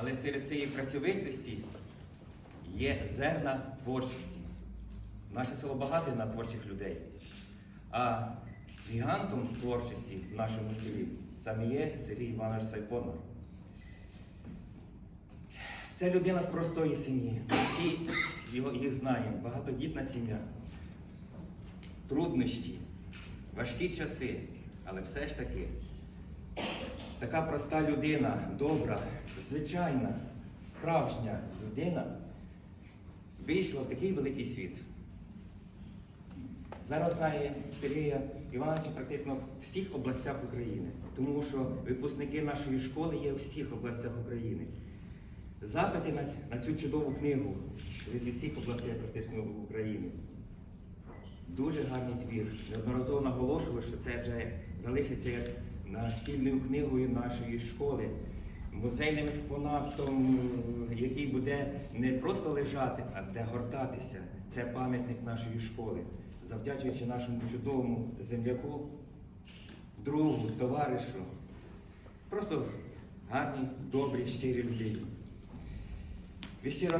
Але серед цієї працьовитості є зерна творчості. Наше село багате на творчих людей. А гігантом творчості в нашому селі саме є Сергій Іванович Сайпонор. Це людина з простої сім'ї. Ми всі його, їх знаємо. Багатодітна сім'я. Труднощі, важкі часи, але все ж таки така проста людина, добра, звичайна, справжня людина вийшла в такий великий світ. Зараз знає Сергія Івановича практично в всіх областях України, тому що випускники нашої школи є в всіх областях України. Запити на, на цю чудову книгу зі всіх областей практично України. Дуже гарний твір. Неодноразово наголошував, що це вже залишиться як настільною книгою нашої школи, музейним експонатом, який буде не просто лежати, а буде гортатися. Це пам'ятник нашої школи, завдячуючи нашому чудовому земляку, другу, товаришу. Просто гарні, добрі, щирі людині.